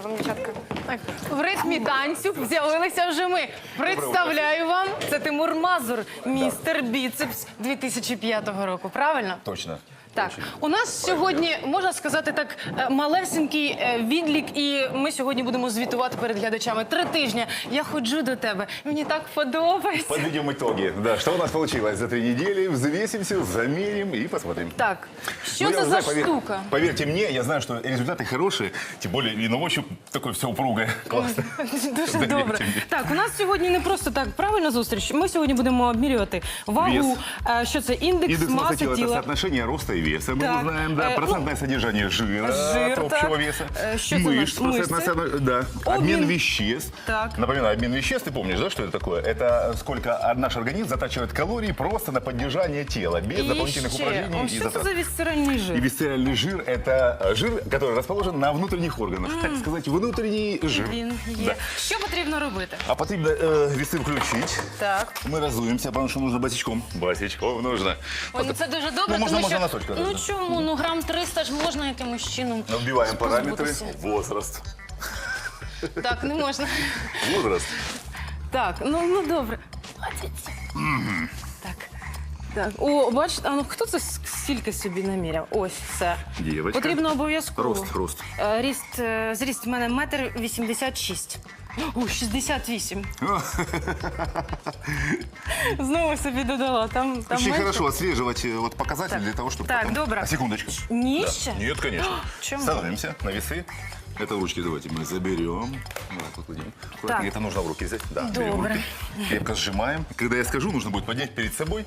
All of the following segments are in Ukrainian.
вам, дівчатка. Так, в ритмі танцю з'явилися вже ми. Представляю вам, це Тимур Мазур, містер біцепс 2005 року. Правильно? Точно. Так, у нас сьогодні можна сказати так е, малесенький е, відлік, і ми сьогодні будемо звітувати перед глядачами. Три тижні я ходжу до тебе. Мені так подобається. Подведем итоги. Да, что у нас получилось за три недели? Взвесимся, замерим и посмотрим. Так, що Ну, я це за знаю, повер- штука? Поверьте мне, я знаю, что результаты хорошие, тем более и на ощупь такое все упругое. Классно. Дуже Довірте добре. мені. Так, у нас сьогодні не просто так правильно зустріч. Ми сьогодні будемо обмірювати вагу. е, Що це індекс, Индекс массы маси тела – это тіла. соотношение роста и веса. Мы Так, узнаем, э, да, ну, процентное содержание жира, жир, от общего так. веса. Э, что это у нас? Мышц, процентное Мышцы. соотно- да. Обмен. Обмен веществ. Так. Напоминаю, обмен веществ, ты помнишь, да, что это такое? Это сколько наш организм затрачивает калорий просто на поддержание тела, без І дополнительных ще, упражнений о, и що це затрат. за вісцеральний И жир? висцеральный жир – это э, жир, который расположен на внутренних органах. Так сказать, внутренний жир. Він є. Да. Що потрібно робити? А потрібно э, весы включить. Так. Мы разуемся, потому что нужно босичком. Босичком нужно. Ой, ну це дуже добре, Ну, можна- тому можна що носочком ну чому ну грам 300 ж можна якимось чином Вбиваем параметры. позбутися. Возраст. Так, не можна. Возраст. Так, ну ну добре. 27. Так. Так, о, бачите, а ну хто це с- стільки собі наміряв? Ось все. Дівочка. Потрібно обов'язково. Рост, рост. Е, Ріст, е, зріст в мене метр вісімдесят шість. О, 68. Знову собі додала. Там, там Очень хорошо отслеживать э, вот показатель Так. для того, чтобы Так, потом... добре. А, секундочку. Ниже? Да. Нет, конечно. Чему? Становимся на весы. Это ручки давайте мы заберем. Вот, покладем. Аккуратнее, Так. это нужно в руки взять. Да, берем в Добре. руки. Крепко сжимаем. Когда я скажу, нужно будет поднять перед собой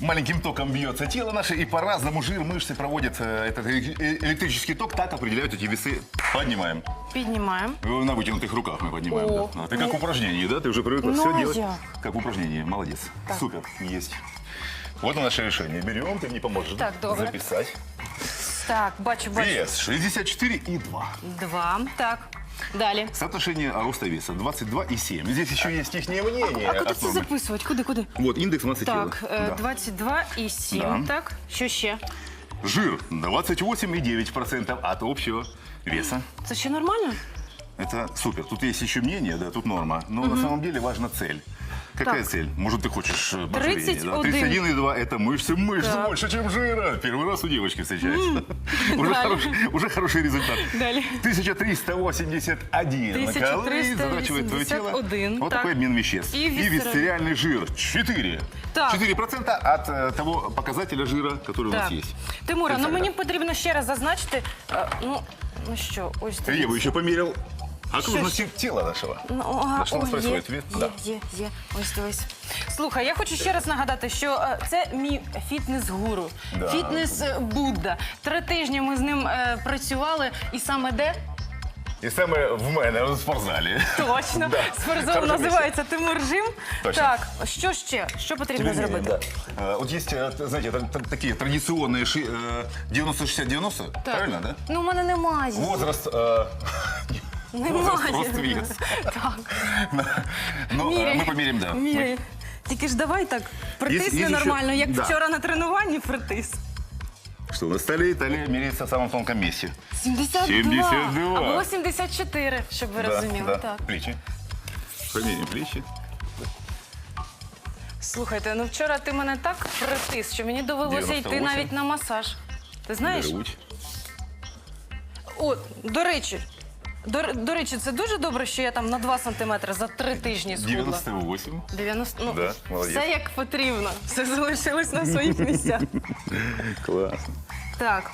Маленьким током бьется тело наше, и по-разному жир, мышцы проводят э, этот элек- э, электрический ток, так определяют эти весы. Поднимаем. Піднімаємо. Э, На вытянутых руках мы поднимаем. О, да. А ты как упражнение, да? Ты уже привыкла Ну, все а делать. я? Как упражнение. Молодец. Супер. Есть. Вот и наше решение. Берем, ты мне поможешь Так, добре. записать. Так, бачу, бачу. Вес 64 и 2. Два. Так. Далі. Соотношение роста веса 22 и 7. Здесь еще есть их мнение. А а куда это записывать? Куда, куда? Вот индекс массы Так, тела. е, Да. 22 Да. Так, що ще? Жир 28,9% от общего веса. Це ще нормально? Это супер. Тут есть еще мнение, да, тут норма. Но на самом деле важна цель. Какая Так. цель? Может, ты хочешь э, ожирения, 31. да? 31,2 это мышцы. Мышц Так. больше, чем жира. Первый раз у девочки встречается. Уже, Далее. хороший, уже хороший результат. Далее. 1381 калорий затрачивает твое тело. 1381, Вот так. такой обмен веществ. И И висцеральный. висцеральный жир 4. Так. 4% от э, того показателя жира, который у нас Так. есть. Тимура, ну Спеціально. мені потрібно ще раз зазначити. е, Ну, ну що, ось Я бы дивіться. еще померил окружность тела нашего. Ну, ага, Да что у нас о, є, происходит? Вид? є, Да. є, є. Ось дивись. Слухай, я хочу ще раз нагадати, що е, це мій фітнес-гуру, Да. фітнес-будда. Три тижні ми з ним е, працювали, і саме де? І саме в мене в спортзалі. Точно. Да. Спортзал Хороше називається Тимур Жим. Точно. Так, що ще? Що потрібно зробити? Да. Э, Вот есть, э, т- знаете, тр- тр- такие традиционные ши- э, 90-60-90, Так. правильно, да? Ну, у мене немає. Возраст, э, возраст, немає. Так. Ну, э, Міряй. мы померим, да. Міряй. Тільки ж давай так притисни нормально, як да. вчора на тренуванні притис. Что, на столе талия меряется в самом тонком месте. 72. 72. А було 74, щоб ви розуміли. Так. Плечи. Померим плечи. Слухайте, ну вчора ти мене так притис, що мені довелося йти 98. навіть на масаж. Ти знаєш? Грудь. О, до речі. До, до речі, це дуже добре, що я там на 2 сантиметри за 3 тижні схудла. 98. 90, ну, Да, молодець. все як потрібно. Все залишилось на своїх місцях. Классно. Так.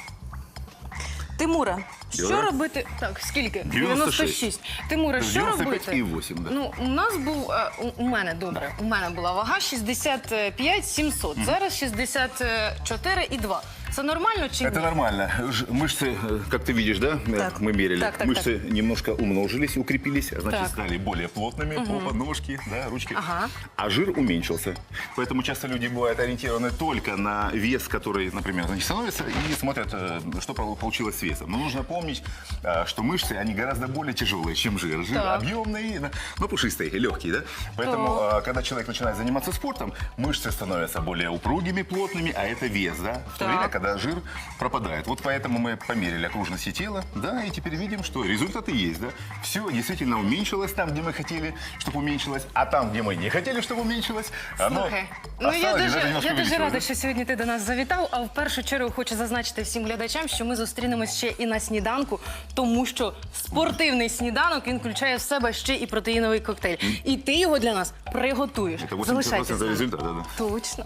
Тимура, що робити? Так, скільки? 96. Тимура, що 95 робити? 8, да. Ну, у нас був, е, у- у мене, добре, у мене була вага 65 700, зараз 64 і 2. Це нормально чи Это нормально. Ж- Мышцы, э, как ты видишь, да, э, Так. мы мерили. Так, так, Мышцы немножко умножились, укрепились, а значит, Так. стали более плотными, попа, ножки, да, ручки. Ага. А жир уменьшился. Поэтому часто люди бывают ориентированы только на вес, который, например, значит, становится и смотрят, э, что получилось с весом. Но нужно помнить, э, что мышцы, они гораздо более тяжелые, чем жир. Жир Так. объемный, да, но пушистый, легкий, да. Поэтому, э, когда человек начинает заниматься спортом, мышцы становятся более упругими, плотными, а это вес, да. В то Так. время, когда когда жир пропадает. Вот поэтому мы померили окружности тела, да, и теперь видим, что результаты есть, да. Все действительно уменьшилось там, где мы хотели, чтобы уменьшилось, а там, где мы не хотели, чтобы уменьшилось, оно Слухай, ну я осталось и дуже, даже немножко я дуже увеличилось, рада, да? що сьогодні ти до нас завітав. А в першу чергу хочу зазначити всім глядачам, що ми зустрінемось ще і на сніданку, тому що спортивний сніданок він включає в себе ще і протеїновий коктейль. І ти його для нас приготуєш. Это 80% Залишайтесь з нами. результата, да. Точно.